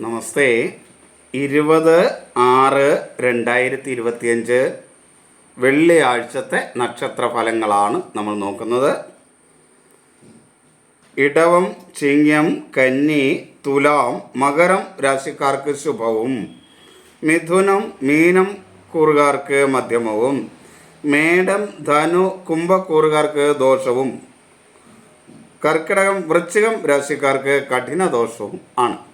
നമസ്തേ. ഇരുപത് ആറ് രണ്ടായിരത്തി ഇരുപത്തിയഞ്ച് വെള്ളിയാഴ്ചത്തെ നക്ഷത്ര ഫലങ്ങളാണ് നമ്മൾ നോക്കുന്നത്. ഇടവം ചിങ്ങം കന്നി തുലാം മകരം രാശിക്കാർക്ക് ശുഭവും. മിഥുനം മീനം കൂറുകാർക്ക് മധ്യമവും. മേടം ധനു കുംഭക്കൂറുകാർക്ക് ദോഷവും. കർക്കിടകം വൃശ്ചികം രാശിക്കാർക്ക് കഠിന ദോഷവും ആണ്.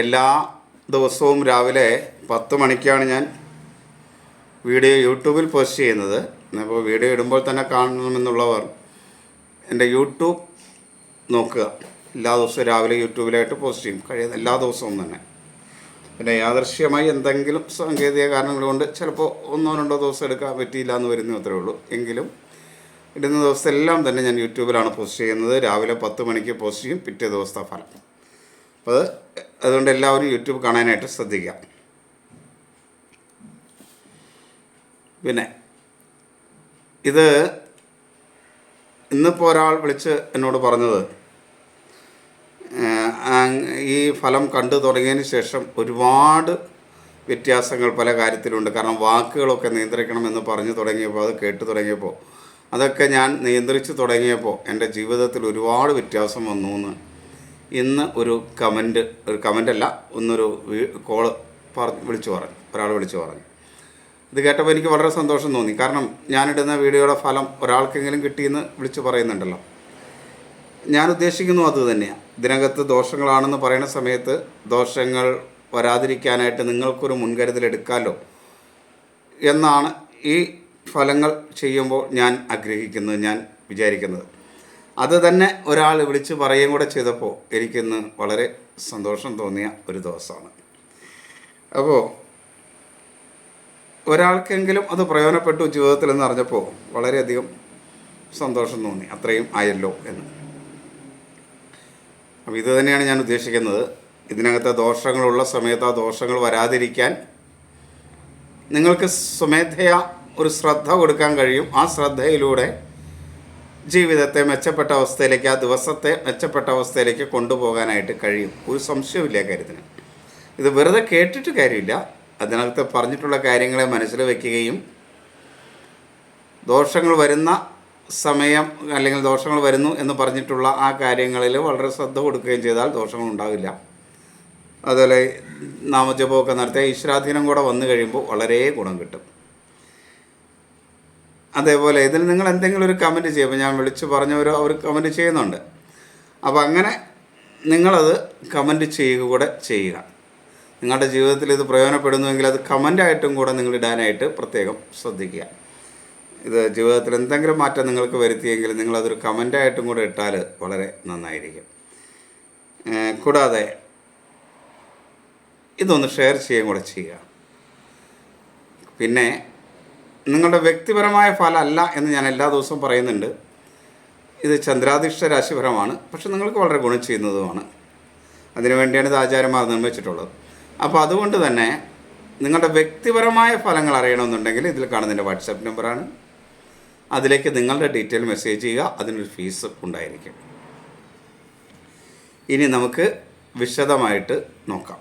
എല്ലാ ദിവസവും രാവിലെ പത്ത് മണിക്കാണ് ഞാൻ വീഡിയോ യൂട്യൂബിൽ പോസ്റ്റ് ചെയ്യുന്നത്. അപ്പോൾ വീഡിയോ ഇടുമ്പോൾ തന്നെ കാണണമെന്നുള്ളവർ എന്റെ യൂട്യൂബ് നോക്കുക. എല്ലാ ദിവസവും രാവിലെ യൂട്യൂബിലായിട്ട് പോസ്റ്റ് ചെയ്യും. കഴിയുന്ന എല്ലാ ദിവസവും തന്നെ. പിന്നെ യാദൃശ്യമായി എന്തെങ്കിലും സാങ്കേതിക കാരണങ്ങൾ കൊണ്ട് ചിലപ്പോൾ ഒന്നോ രണ്ടോ ദിവസം എടുക്കാൻ പറ്റിയില്ല എന്ന് വരുന്നേ അത്രേ ഉള്ളൂ. എങ്കിലും ഇടുന്ന ദിവസം എല്ലാം തന്നെ ഞാൻ യൂട്യൂബിലാണ് പോസ്റ്റ് ചെയ്യുന്നത്. രാവിലെ പത്ത് മണിക്ക് പോസ്റ്റ് ചെയ്യും. പിറ്റേ ദിവസത്തെ ഫലം. അപ്പോൾ അത് അതുകൊണ്ട് എല്ലാവരും യൂട്യൂബ് കാണാനായിട്ട് ശ്രദ്ധിക്കാം. പിന്നെ ഇത് ഇന്നിപ്പോൾ ഒരാൾ വിളിച്ച് എന്നോട് പറഞ്ഞത് ഈ ഫലം കണ്ടു തുടങ്ങിയതിന് ശേഷം ഒരുപാട് വ്യത്യാസങ്ങൾ പല കാര്യത്തിലുണ്ട്. കാരണം വാക്കുകളൊക്കെ നിയന്ത്രിക്കണമെന്ന് പറഞ്ഞു തുടങ്ങിയപ്പോൾ അത് കേട്ടു തുടങ്ങിയപ്പോൾ അതൊക്കെ ഞാൻ നിയന്ത്രിച്ചു തുടങ്ങിയപ്പോൾ എന്റെ ജീവിതത്തിൽ ഒരുപാട് വ്യത്യാസം വന്നു എന്ന് ഇന്ന് ഒരു കമന്റ് ഒരു കമന്റല്ല ഒന്നൊരു കോൾ പറഞ്ഞ് വിളിച്ചു പറഞ്ഞു ഒരാൾ വിളിച്ചു പറഞ്ഞു. ഇത് കേട്ടപ്പോൾ എനിക്ക് വളരെ സന്തോഷം തോന്നി. കാരണം ഞാനിടുന്ന വീഡിയോയുടെ ഫലം ഒരാൾക്കെങ്കിലും കിട്ടിയെന്ന് വിളിച്ചു പറയുന്നുണ്ടല്ലോ. ഞാൻ ഉദ്ദേശിക്കുന്നു അത് തന്നെയാണ് ഇതിനകത്ത് ദോഷങ്ങളാണെന്ന് പറയുന്ന സമയത്ത് ദോഷങ്ങൾ വരാതിരിക്കാനായിട്ട് നിങ്ങൾക്കൊരു മുൻകരുതൽ എടുക്കാമല്ലോ എന്നാണ് ഈ ഫലങ്ങൾ ചെയ്യുമ്പോൾ ഞാൻ ആഗ്രഹിക്കുന്നത് ഞാൻ വിചാരിക്കുന്നത്. അത് തന്നെ ഒരാൾ വിളിച്ച് പറയുകയും കൂടെ ചെയ്തപ്പോൾ എനിക്കിന്ന് വളരെ സന്തോഷം തോന്നിയ ഒരു ദിവസമാണ്. അപ്പോൾ ഒരാൾക്കെങ്കിലും അത് പ്രയോജനപ്പെട്ടു ജീവിതത്തിൽ എന്ന് അറിഞ്ഞപ്പോൾ വളരെയധികം സന്തോഷം തോന്നി. അത്രയും ആയല്ലോ എന്ന്. അപ്പോൾ ഇത് തന്നെയാണ് ഞാൻ ഉദ്ദേശിക്കുന്നത്. ഇതിനകത്ത് ദോഷങ്ങളുള്ള സമയത്ത് ആ ദോഷങ്ങൾ വരാതിരിക്കാൻ നിങ്ങൾക്ക് സ്വമേധയാ ഒരു ശ്രദ്ധ കൊടുക്കാൻ കഴിയും. ആ ശ്രദ്ധയിലൂടെ ജീവിതത്തെ മെച്ചപ്പെട്ട അവസ്ഥയിലേക്ക് ആ ദിവസത്തെ മെച്ചപ്പെട്ട അവസ്ഥയിലേക്ക് കൊണ്ടുപോകാനായിട്ട് കഴിയും. ഒരു സംശയമില്ല കാര്യത്തിന്. ഇത് വെറുതെ കേട്ടിട്ട് കാര്യമില്ല. അതിനകത്ത് പറഞ്ഞിട്ടുള്ള കാര്യങ്ങളെ മനസ്സിൽ വയ്ക്കുകയും ദോഷങ്ങൾ വരുന്ന സമയം അല്ലെങ്കിൽ ദോഷങ്ങൾ വരുന്നു എന്ന് പറഞ്ഞിട്ടുള്ള ആ കാര്യങ്ങളിൽ വളരെ ശ്രദ്ധ കൊടുക്കുകയും ചെയ്താൽ ദോഷങ്ങൾ ഉണ്ടാവില്ല. അതുപോലെ നാമജപമൊക്കെ നടത്തിയ ഈശ്വരാധീനം കൂടെ വന്നു കഴിയുമ്പോൾ വളരെ ഗുണം കിട്ടും. അതേപോലെ ഇതിൽ നിങ്ങൾ എന്തെങ്കിലും ഒരു കമന്റ് ചെയ്യുമ്പോൾ ഞാൻ വിളിച്ചു പറഞ്ഞവരോ അവർ കമന്റ് ചെയ്യുന്നുണ്ട്. അപ്പോൾ അങ്ങനെ നിങ്ങളത് കമന്റ് ചെയ്യുക കൂടെ ചെയ്യുക. നിങ്ങളുടെ ജീവിതത്തിൽ ഇത് പ്രയോജനപ്പെടുന്നുവെങ്കിൽ അത് കമന്റായിട്ടും കൂടെ നിങ്ങൾ ഇടാനായിട്ട് പ്രത്യേകം ശ്രദ്ധിക്കുക. ഇത് ജീവിതത്തിൽ എന്തെങ്കിലും മാറ്റം നിങ്ങൾക്ക് വരുത്തിയെങ്കിൽ നിങ്ങളതൊരു കമന്റായിട്ടും കൂടെ ഇട്ടാൽ വളരെ നന്നായിരിക്കും. കൂടാതെ ഇതൊന്ന് ഷെയർ ചെയ്യുകയും കൂടെ ചെയ്യുക. പിന്നെ നിങ്ങളുടെ വ്യക്തിപരമായ ഫലമല്ല എന്ന് ഞാൻ എല്ലാ ദിവസവും പറയുന്നുണ്ട്. ഇത് ചന്ദ്രാധിഷ്ഠ രാശിഫലമാണ്. പക്ഷെ നിങ്ങൾക്ക് വളരെ ഗുണം ചെയ്യുന്നതുമാണ്. അതിനുവേണ്ടിയാണ് ഇത് ആചാരമാർ നിർമ്മിച്ചിട്ടുള്ളത്. അപ്പോൾ അതുകൊണ്ട് തന്നെ നിങ്ങളുടെ വ്യക്തിപരമായ ഫലങ്ങൾ അറിയണമെന്നുണ്ടെങ്കിൽ ഇതിൽ കാണുന്നതിന്റെ വാട്സാപ്പ് നമ്പറാണ്. അതിലേക്ക് നിങ്ങളുടെ ഡീറ്റെയിൽ മെസ്സേജ് ചെയ്യുക. അതിനൊരു ഫീസ് ഉണ്ടായിരിക്കും. ഇനി നമുക്ക് വിശദമായിട്ട് നോക്കാം.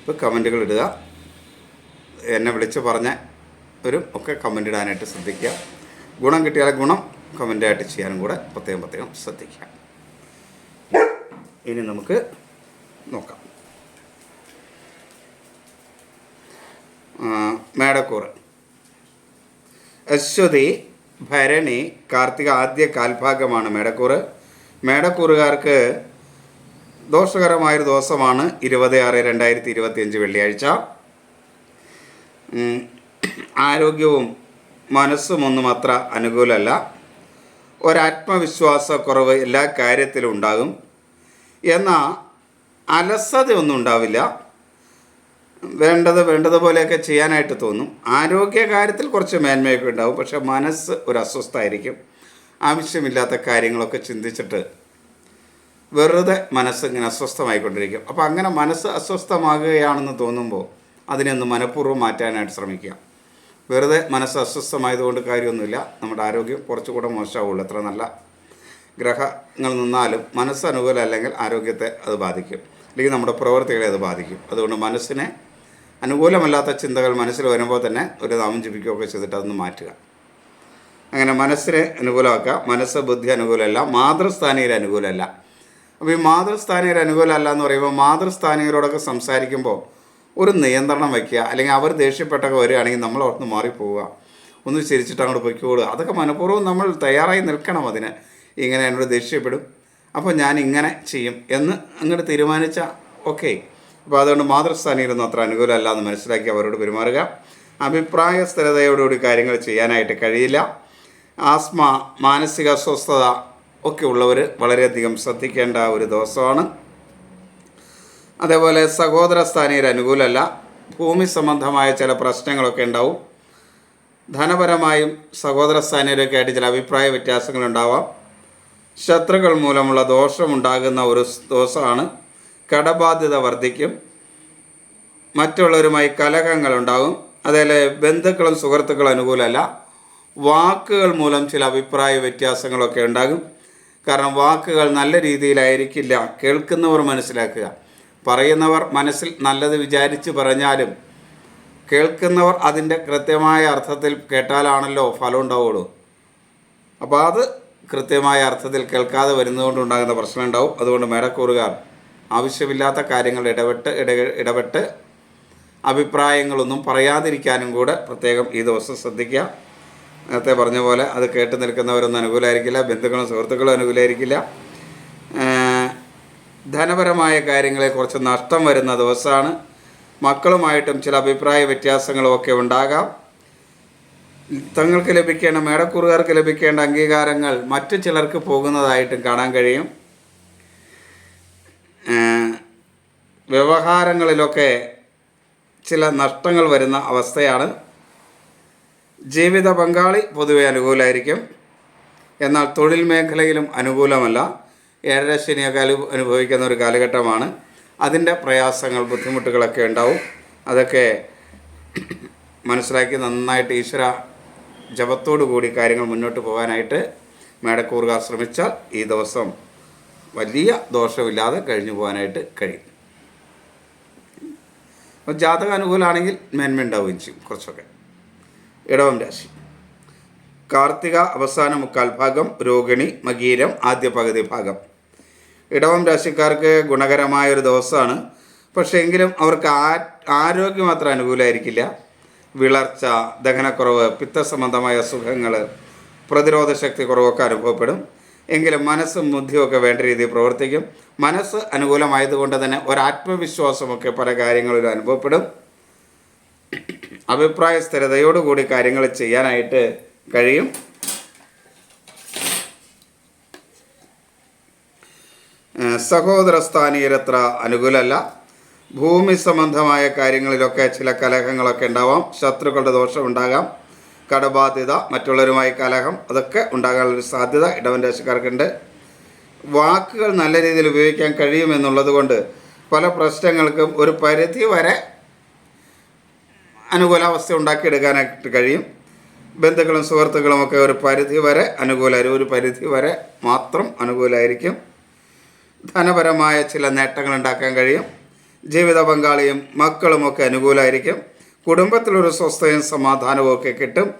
ഇപ്പോൾ കമന്റുകൾ ഇടുക. എന്നെ വിളിച്ച് പറഞ്ഞ ഒരു ഒക്കെ കമന്റ് ഇടാനായിട്ട് ശ്രദ്ധിക്കുക. ഗുണം കിട്ടിയാൽ ഗുണം കമന്റായിട്ട് ചെയ്യാനും കൂടെ പ്രത്യേകം പ്രത്യേകം ശ്രദ്ധിക്കുക. ഇനി നമുക്ക് നോക്കാം. മേടക്കൂറ്. അശ്വതി ഭരണി കാർത്തിക ആദ്യ കാൽഭാഗമാണ് മേടക്കൂറ്. മേടക്കൂറുകാർക്ക് ദോഷകരമായൊരു ദിവസമാണ് ഇരുപത് ആറ് രണ്ടായിരത്തി ഇരുപത്തിയഞ്ച് വെള്ളിയാഴ്ച. ആരോഗ്യവും മനസ്സും ഒന്നും അത്ര അനുകൂലമല്ല. ഒരാത്മവിശ്വാസക്കുറവ് എല്ലാ കാര്യത്തിലും ഉണ്ടാകും. എന്നാൽ അലസതയൊന്നും ഉണ്ടാവില്ല. വേണ്ടത് വേണ്ടതുപോലെയൊക്കെ ചെയ്യാനായിട്ട് തോന്നും. ആരോഗ്യ കാര്യത്തിൽ കുറച്ച് മേന്മയൊക്കെ ഉണ്ടാവും. പക്ഷെ മനസ്സ് ഒരു അസ്വസ്ഥമായിരിക്കും. ആവശ്യമില്ലാത്ത കാര്യങ്ങളൊക്കെ ചിന്തിച്ചിട്ട് വെറുതെ മനസ്സ് ഇങ്ങനെ അസ്വസ്ഥമായിക്കൊണ്ടിരിക്കും. അപ്പോൾ അങ്ങനെ മനസ്സ് അസ്വസ്ഥമാകുകയാണെന്ന് തോന്നുമ്പോൾ അതിനെ ഒന്ന് മനഃപൂർവം മാറ്റാനായിട്ട് ശ്രമിക്കുക. വെറുതെ മനസ്സ് അസ്വസ്ഥമായതുകൊണ്ട് കാര്യമൊന്നുമില്ല. നമ്മുടെ ആരോഗ്യം കുറച്ചുകൂടെ മോശമാവുള്ളൂ. എത്ര നല്ല ഗ്രഹങ്ങൾ നിന്നാലും മനസ്സ് അനുകൂലം അല്ലെങ്കിൽ ആരോഗ്യത്തെ അത് ബാധിക്കും. അല്ലെങ്കിൽ നമ്മുടെ പ്രവൃത്തികളെ അത് ബാധിക്കും. അതുകൊണ്ട് മനസ്സിനെ അനുകൂലമല്ലാത്ത ചിന്തകൾ മനസ്സിൽ വരുമ്പോൾ തന്നെ ഒരു നാമം ജപിക്കുകയൊക്കെ ചെയ്തിട്ട് അതൊന്ന് മാറ്റുക. അങ്ങനെ മനസ്സിനെ അനുകൂലമാക്കുക. മനസ്സ് ബുദ്ധി അനുകൂലമല്ല. മാതൃസ്ഥാനീയർ അനുകൂലമല്ല. അപ്പോൾ ഈ മാതൃസ്ഥാനീയർ അനുകൂലമല്ല എന്ന് പറയുമ്പോൾ മാതൃസ്ഥാനീയരോടൊക്കെ സംസാരിക്കുമ്പോൾ ഒരു നിയന്ത്രണം വയ്ക്കുക അല്ലെങ്കിൽ അവർ ദേഷ്യപ്പെട്ടൊക്കെ വരികയാണെങ്കിൽ നമ്മൾ അവിടുന്ന് മാറിപ്പോവുക. ഒന്ന് ചിരിച്ചിട്ട് അങ്ങോട്ട് പൊയ്ക്കോളുക. അതൊക്കെ മനഃപൂർവം നമ്മൾ തയ്യാറായി നിൽക്കണം അതിന്. ഇങ്ങനെ എന്നോട് ദേഷ്യപ്പെടും. അപ്പോൾ ഞാൻ ഇങ്ങനെ ചെയ്യും എന്ന് അങ്ങോട്ട് തീരുമാനിച്ച ഓക്കെ. അപ്പോൾ അതുകൊണ്ട് മാതൃസ്ഥാനീയരൊന്നും അത്ര അനുകൂലമല്ല എന്ന് മനസ്സിലാക്കി അവരോട് പെരുമാറുക. അഭിപ്രായ സ്ഥിരതയോടുകൂടി കാര്യങ്ങൾ ചെയ്യാനായിട്ട് കഴിയില്ല. ആസ്മ മാനസിക അസ്വസ്ഥത ഒക്കെ ഉള്ളവർ വളരെയധികം ശ്രദ്ധിക്കേണ്ട ഒരു ദിവസമാണ്. അതേപോലെ സഹോദര സ്ഥാനീയർ അനുകൂലമല്ല. ഭൂമി സംബന്ധമായ ചില പ്രശ്നങ്ങളൊക്കെ ഉണ്ടാവും. ധനപരമായും സഹോദര സ്ഥാനീയരൊക്കെ ആയിട്ട് ചില അഭിപ്രായ വ്യത്യാസങ്ങളുണ്ടാവാം ശത്രുക്കൾ മൂലമുള്ള ദോഷമുണ്ടാകുന്ന ഒരു ദിവസമാണ് കടബാധ്യത വർദ്ധിക്കും. മറ്റുള്ളവരുമായി കലഹങ്ങളുണ്ടാകും അതേപോലെ ബന്ധുക്കളും സുഹൃത്തുക്കളും അനുകൂലമല്ല. വാക്കുകൾ മൂലം ചില അഭിപ്രായ വ്യത്യാസങ്ങളൊക്കെ ഉണ്ടാകും. കാരണം വാക്കുകൾ നല്ല രീതിയിലായിരിക്കില്ല. കേൾക്കുന്നവർ മനസ്സിലാക്കുക. പറയുന്നവർ മനസ്സിൽ നല്ലത് വിചാരിച്ച് പറഞ്ഞാലും കേൾക്കുന്നവർ അതിന്റെ കൃത്യമായ അർത്ഥത്തിൽ കേട്ടാലാണല്ലോ ഫലം ഉണ്ടാവുള്ളൂ. അപ്പോൾ അത് കൃത്യമായ അർത്ഥത്തിൽ കേൾക്കാതെ വരുന്നതുകൊണ്ടുണ്ടാകുന്ന പ്രശ്നം ഉണ്ടാവും. അതുകൊണ്ട് മേടക്കൂറുകാർ ആവശ്യമില്ലാത്ത കാര്യങ്ങൾ ഇടപെട്ട് ഇട ഇടപെട്ട് അഭിപ്രായങ്ങളൊന്നും പറയാതിരിക്കാനും കൂടെ പ്രത്യേകം ഈ ദിവസം ശ്രദ്ധിക്കുക. നേരത്തെ പറഞ്ഞ പോലെ അത് കേട്ട് നിൽക്കുന്നവരൊന്നും അനുകൂലമായിരിക്കില്ല ബന്ധുക്കളും സുഹൃത്തുക്കളും അനുകൂലമായിരിക്കില്ല ധനപരമായ കാര്യങ്ങളെ കുറച്ച് നഷ്ടം വരുന്ന ദിവസമാണ്. മക്കളുമായിട്ടും ചില അഭിപ്രായ വ്യത്യാസങ്ങളും ഒക്കെ ഉണ്ടാകാം. തങ്ങൾക്ക് ലഭിക്കേണ്ട മേടക്കൂറുകാർക്ക് ലഭിക്കേണ്ട അംഗീകാരങ്ങൾ മറ്റു ചിലർക്ക് പോകുന്നതായിട്ടും കാണാൻ കഴിയും. വ്യവഹാരങ്ങളിലൊക്കെ ചില നഷ്ടങ്ങൾ വരുന്ന അവസ്ഥയാണ്. ജീവിത പങ്കാളി പൊതുവെ അനുകൂലമായിരിക്കും എന്നാൽ തൊഴിൽ മേഖലയിലും അനുകൂലമല്ല. ഏഴര ശനിയൊക്കെ അനു അനുഭവിക്കുന്ന ഒരു കാലഘട്ടമാണ്. അതിന്റെ പ്രയാസങ്ങൾ ബുദ്ധിമുട്ടുകളൊക്കെ ഉണ്ടാവും. അതൊക്കെ മനസ്സിലാക്കി നന്നായിട്ട് ഈശ്വര ജപത്തോടു കൂടി കാര്യങ്ങൾ മുന്നോട്ട് പോകാനായിട്ട് മേടക്കൂറുകാർ ശ്രമിച്ചാൽ ഈ ദിവസം വലിയ ദോഷമില്ലാതെ കഴിഞ്ഞു പോകാനായിട്ട് കഴിയും. അപ്പോൾ ജാതക അനുകൂലമാണെങ്കിൽ മേന്മ ഉണ്ടാവുകയും ചെയ്യും കുറച്ചൊക്കെ. ഇടവം രാശി. കാർത്തിക അവസാന മുക്കാൽ ഭാഗം രോഹിണി മകീരം ആദ്യ പകുതി ഭാഗം. ഇടവം രാശിക്കാർക്ക് ഗുണകരമായ ഒരു ദിവസമാണ്. പക്ഷേ എങ്കിലും അവർക്ക് ആ ആരോഗ്യം അത്ര അനുകൂലമായിരിക്കില്ല വിളർച്ച ദഹനക്കുറവ് പിത്തസംബന്ധമായ അസുഖങ്ങൾ പ്രതിരോധ ശക്തി കുറവൊക്കെ അനുഭവപ്പെടും. എങ്കിലും മനസ്സും ബുദ്ധിയൊക്കെ വേണ്ട രീതിയിൽ പ്രവർത്തിക്കും. മനസ്സ് അനുകൂലമായതുകൊണ്ട് തന്നെ ഒരാത്മവിശ്വാസമൊക്കെ പല കാര്യങ്ങളിലും അനുഭവപ്പെടും. അഭിപ്രായ സ്ഥിരതയോടുകൂടി കാര്യങ്ങൾ ചെയ്യാനായിട്ട് കഴിയും. ഏഹ് സഹോദര സ്ഥാനീയരത്ര അനുകൂലമല്ല. ഭൂമി സംബന്ധമായ കാര്യങ്ങളിലൊക്കെ ചില കലഹങ്ങളൊക്കെ ഉണ്ടാവാം. ശത്രുക്കളുടെ ദോഷം ഉണ്ടാകാം. കടബാധ്യത മറ്റുള്ളവരുമായി കലഹം അതൊക്കെ ഉണ്ടാകാനുള്ളൊരു സാധ്യത ഇടവൻ രാശിക്കാർക്കുണ്ട്. വാക്കുകൾ നല്ല രീതിയിൽ ഉപയോഗിക്കാൻ കഴിയുമെന്നുള്ളത് കൊണ്ട് പല പ്രശ്നങ്ങൾക്കും ഒരു പരിധി വരെ അനുകൂലാവസ്ഥ ഉണ്ടാക്കിയെടുക്കാനായിട്ട് കഴിയും. ബന്ധുക്കളും സുഹൃത്തുക്കളും ഒക്കെ ഒരു പരിധി വരെ അനുകൂലമായിരിക്കും ഒരു പരിധി വരെ മാത്രം അനുകൂലമായിരിക്കും ധനപരമായ ചില നേട്ടങ്ങൾ ഉണ്ടാക്കാൻ കഴിയും. ജീവിത പങ്കാളിയും മക്കളുമൊക്കെ അനുകൂലമായിരിക്കും കുടുംബത്തിലൊരു സ്വസ്ഥയും സമാധാനവും ഒക്കെ കിട്ടും.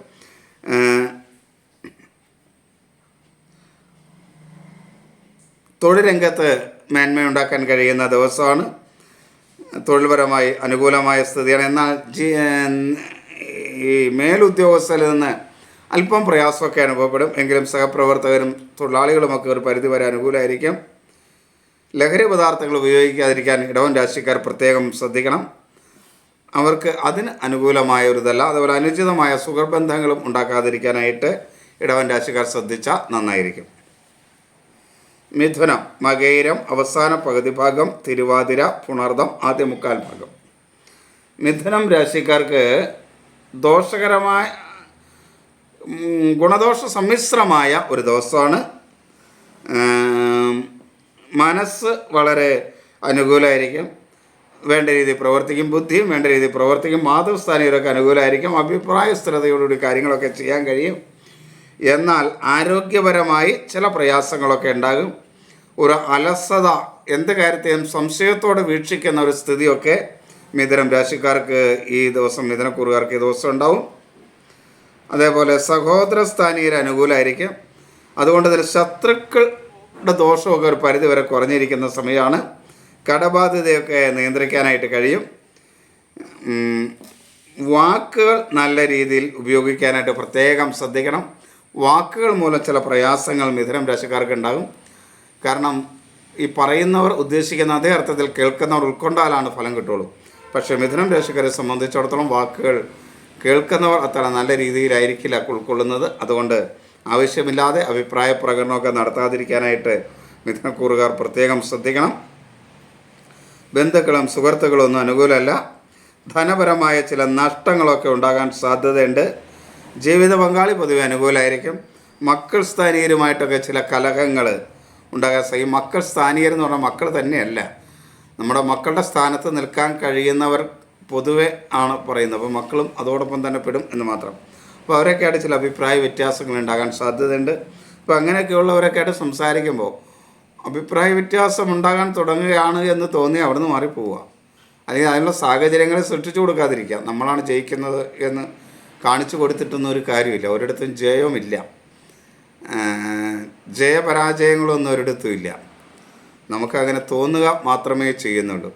തൊഴിലംഗത്ത് മേന്മയുണ്ടാക്കാൻ കഴിയുന്ന ദിവസമാണ്. തൊഴിൽപരമായി അനുകൂലമായ സ്ഥിതിയാണ്. എന്നാൽ ഈ മേലുദ്യോഗസ്ഥരിൽ നിന്ന് അല്പം പ്രയാസമൊക്കെ അനുഭവപ്പെടും. എങ്കിലും സഹപ്രവർത്തകരും തൊഴിലാളികളുമൊക്കെ ഒരു പരിധി വരെ അനുകൂലമായിരിക്കും ലഹരി പദാർത്ഥങ്ങൾ ഉപയോഗിക്കാതിരിക്കാൻ ഇടവൻ രാശിക്കാർ പ്രത്യേകം ശ്രദ്ധിക്കണം. അവർക്ക് അതിന് അനുകൂലമായ ഒരു ഇതല്ല അതുപോലെ അനുചിതമായ സുഖബന്ധങ്ങളും ഉണ്ടാക്കാതിരിക്കാനായിട്ട് ഇടവൻ രാശിക്കാർ ശ്രദ്ധിച്ചാൽ നന്നായിരിക്കും. മിഥുനം മകേരം അവസാന പകുതി ഭാഗം തിരുവാതിര പുണർദം ആദ്യ മുക്കാൽ ഭാഗം. മിഥുനം രാശിക്കാർക്ക് ദോഷകരമായ ഗുണദോഷ സമ്മിശ്രമായ ഒരു ദിവസമാണ്. മനസ്സ് വളരെ അനുകൂലമായിരിക്കും വേണ്ട രീതിയിൽ പ്രവർത്തിക്കും ബുദ്ധിയും വേണ്ട രീതിയിൽ പ്രവർത്തിക്കും മാതൃസ്ഥാനീയരൊക്കെ അനുകൂലമായിരിക്കും അഭിപ്രായ സ്ഥിരതയോടുകൂടി കാര്യങ്ങളൊക്കെ ചെയ്യാൻ കഴിയും. എന്നാൽ ആരോഗ്യപരമായി ചില പ്രയാസങ്ങളൊക്കെ ഉണ്ടാകും. ഒരു അലസത എന്ത് കാര്യത്തെയും സംശയത്തോടെ വീക്ഷിക്കുന്ന ഒരു സ്ഥിതിയൊക്കെ മിഥുനം രാശിക്കാർക്ക് ഈ ദിവസം മിഥുനക്കൂറുകാർക്ക് ഈ ദിവസം ഉണ്ടാവും. അതേപോലെ സഹോദര സ്ഥാനീയർ അനുകൂലമായിരിക്കും അതുകൊണ്ട് തന്നെ ശത്രുക്കളുടെ ദോഷമൊക്കെ ഒരു പരിധി വരെ കുറഞ്ഞിരിക്കുന്ന സമയമാണ്. കടബാധ്യതയൊക്കെ നിയന്ത്രിക്കാനായിട്ട് കഴിയും. വാക്കുകൾ നല്ല രീതിയിൽ ഉപയോഗിക്കാനായിട്ട് പ്രത്യേകം ശ്രദ്ധിക്കണം. വാക്കുകൾ മൂലം ചില പ്രയാസങ്ങൾ മിഥുനം രാശിക്കാർക്ക് ഉണ്ടാകും. കാരണം ഈ പറയുന്നവർ ഉദ്ദേശിക്കുന്ന അതേ അർത്ഥത്തിൽ കേൾക്കുന്നവർ ഉൾക്കൊണ്ടാലാണ് ഫലം കിട്ടുള്ളൂ. പക്ഷേ മിഥുനം രാശിക്കാരെ സംബന്ധിച്ചിടത്തോളം വാക്കുകൾ കേൾക്കുന്നവർ അത്ര നല്ല രീതിയിലായിരിക്കില്ല ഉൾക്കൊള്ളുന്നത്. അതുകൊണ്ട് ആവശ്യമില്ലാതെ അഭിപ്രായ പ്രകടനമൊക്കെ നടത്താതിരിക്കാനായിട്ട് മിഥുനക്കൂറുകാർ പ്രത്യേകം ശ്രദ്ധിക്കണം. ബന്ധുക്കളും സുഹൃത്തുക്കളും ഒന്നും അനുകൂലമല്ല. ധനപരമായ ചില നഷ്ടങ്ങളൊക്കെ ഉണ്ടാകാൻ സാധ്യതയുണ്ട്. ജീവിത പങ്കാളി പൊതുവെ അനുകൂലമായിരിക്കും. മക്കൾ സ്ഥാനീയരുമായിട്ടൊക്കെ ചില കലഹങ്ങൾ ഉണ്ടാകാൻ ഈ മക്കൾ സ്ഥാനീയർ എന്ന് പറഞ്ഞാൽ മക്കൾ തന്നെയല്ല. നമ്മുടെ മക്കളുടെ സ്ഥാനത്ത് നിൽക്കാൻ കഴിയുന്നവർ പൊതുവെ ആണ് പറയുന്നത്. അപ്പോൾ മക്കളും അതോടൊപ്പം തന്നെ പെടും എന്ന് മാത്രം. അപ്പോൾ അവരൊക്കെയായിട്ട് ചില അഭിപ്രായ വ്യത്യാസങ്ങൾ ഉണ്ടാകാൻ സാധ്യതയുണ്ട്. അപ്പോൾ അങ്ങനെയൊക്കെയുള്ളവരൊക്കെയായിട്ട് സംസാരിക്കുമ്പോൾ അഭിപ്രായ വ്യത്യാസം ഉണ്ടാകാൻ തുടങ്ങുകയാണ് എന്ന് തോന്നി അവിടുന്ന് മാറിപ്പോവുക. അല്ലെങ്കിൽ അതിനുള്ള സാഹചര്യങ്ങളെ സൃഷ്ടിച്ചു കൊടുക്കാതിരിക്കുക. നമ്മളാണ് ജയിക്കുന്നത് എന്ന് കാണിച്ചു കൊടുത്തിട്ടൊന്നും ഒരു കാര്യമില്ല. ഒരിടത്തും ജയവുമില്ല. ജയപരാജയങ്ങളൊന്നും ഒരിടത്തും ഇല്ല. നമുക്കങ്ങനെ തോന്നുക മാത്രമേ ചെയ്യുന്നുള്ളൂ.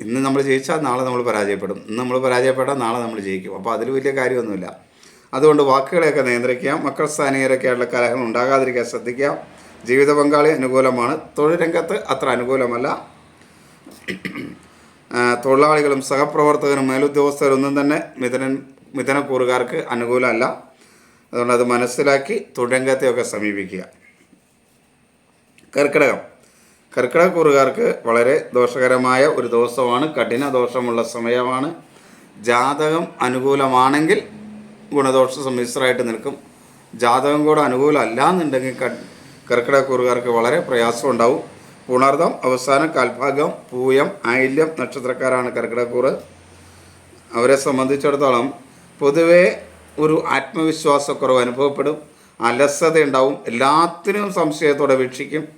ഇന്ന് നമ്മൾ ജയിച്ചാൽ നാളെ നമ്മൾ പരാജയപ്പെടും. ഇന്ന് നമ്മൾ പരാജയപ്പെട്ടാൽ നാളെ നമ്മൾ ജയിക്കും. അപ്പോൾ അതിൽ വലിയ കാര്യമൊന്നുമില്ല. അതുകൊണ്ട് വാക്കുകളെയൊക്കെ നിയന്ത്രിക്കുക മക്കൾ സ്ഥാനീയരൊക്കെയുള്ള കലഹങ്ങൾ ഉണ്ടാകാതിരിക്കാൻ ശ്രദ്ധിക്കുക ജീവിത പങ്കാളി അനുകൂലമാണ്. തൊഴിൽ രംഗത്ത് അത്ര അനുകൂലമല്ല. തൊഴിലാളികളും സഹപ്രവർത്തകരും മേലുദ്യോഗസ്ഥരൊന്നും തന്നെ മിഥുനൻ മിഥുനക്കൂറുകാർക്ക് അനുകൂലമല്ല. അതുകൊണ്ട് അത് മനസ്സിലാക്കി തൊഴിലംഗത്തെയൊക്കെ സമീപിക്കുക. കർക്കിടകം. കർക്കിടകക്കൂറുകാർക്ക് വളരെ ദോഷകരമായ ഒരു ദിവസമാണ്. കഠിന ദോഷമുള്ള സമയമാണ്. ജാതകം അനുകൂലമാണെങ്കിൽ ഗുണദോഷ സമ്മിശ്രമായിട്ട് നിൽക്കും. ജാതകം കൂടെ അനുകൂലമല്ല എന്നുണ്ടെങ്കിൽ ക- കർക്കിടകക്കൂറുകാർക്ക് വളരെ പ്രയാസം ഉണ്ടാവും പുണർദം അവസാനം കൽഭാഗം പൂയം ആയില്യം നക്ഷത്രക്കാരാണ് കർക്കിടക്കൂറ് അവരെ സംബന്ധിച്ചിടത്തോളം പൊതുവേ ഒരു ആത്മവിശ്വാസക്കുറവ് അനുഭവപ്പെടും. അലസത ഉണ്ടാവും എല്ലാത്തിനും സംശയത്തോടെ വീക്ഷിക്കും.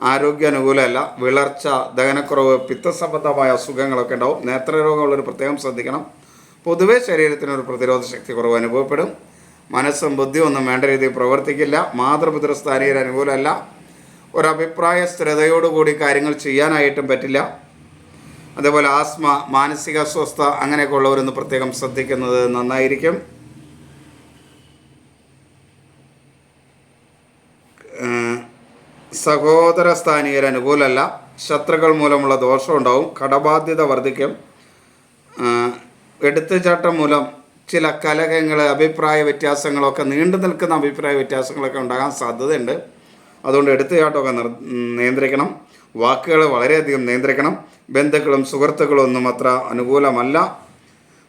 ആരോഗ്യ അനുകൂലമല്ല. വിളർച്ച ദഹനക്കുറവ് പിത്തസംബന്ധമായ അസുഖങ്ങളൊക്കെ ഉണ്ടാവും. നേത്രരോഗമുള്ളൊരു പ്രത്യേകം ശ്രദ്ധിക്കണം. പൊതുവേ ശരീരത്തിനൊരു പ്രതിരോധ ശക്തി കുറവ് അനുഭവപ്പെടും. മനസ്സും ബുദ്ധിയും ഒന്നും വേണ്ട രീതിയിൽ പ്രവർത്തിക്കില്ല. മാതൃപിതൃസ്ഥാനീയർ അനുകൂലമല്ല. ഒരഭിപ്രായ സ്ഥിരതയോടുകൂടി കാര്യങ്ങൾ ചെയ്യാനായിട്ടും പറ്റില്ല. അതേപോലെ ആസ്മ മാനസിക അസ്വസ്ഥ അങ്ങനെയൊക്കെ ഉള്ളവരൊന്ന് പ്രത്യേകം ശ്രദ്ധിക്കുന്നത് നന്നായിരിക്കും. സഹോദര സ്ഥാനീയർ അനുകൂലമല്ല. ശത്രുക്കൾ മൂലമുള്ള ദോഷമുണ്ടാവും. കടബാധ്യത വർദ്ധിക്കും. എടുത്തുചാട്ടം മൂലം ചില കലഹങ്ങൾ അഭിപ്രായ വ്യത്യാസങ്ങളൊക്കെ നീണ്ടു നിൽക്കുന്ന അഭിപ്രായ വ്യത്യാസങ്ങളൊക്കെ ഉണ്ടാകാൻ സാധ്യതയുണ്ട്. അതുകൊണ്ട് എടുത്തുചാട്ടമൊക്കെ നിയന്ത്രിക്കണം. വാക്കുകൾ വളരെയധികം നിയന്ത്രിക്കണം. ബന്ധുക്കളും സുഹൃത്തുക്കളും ഒന്നും അത്ര അനുകൂലമല്ല.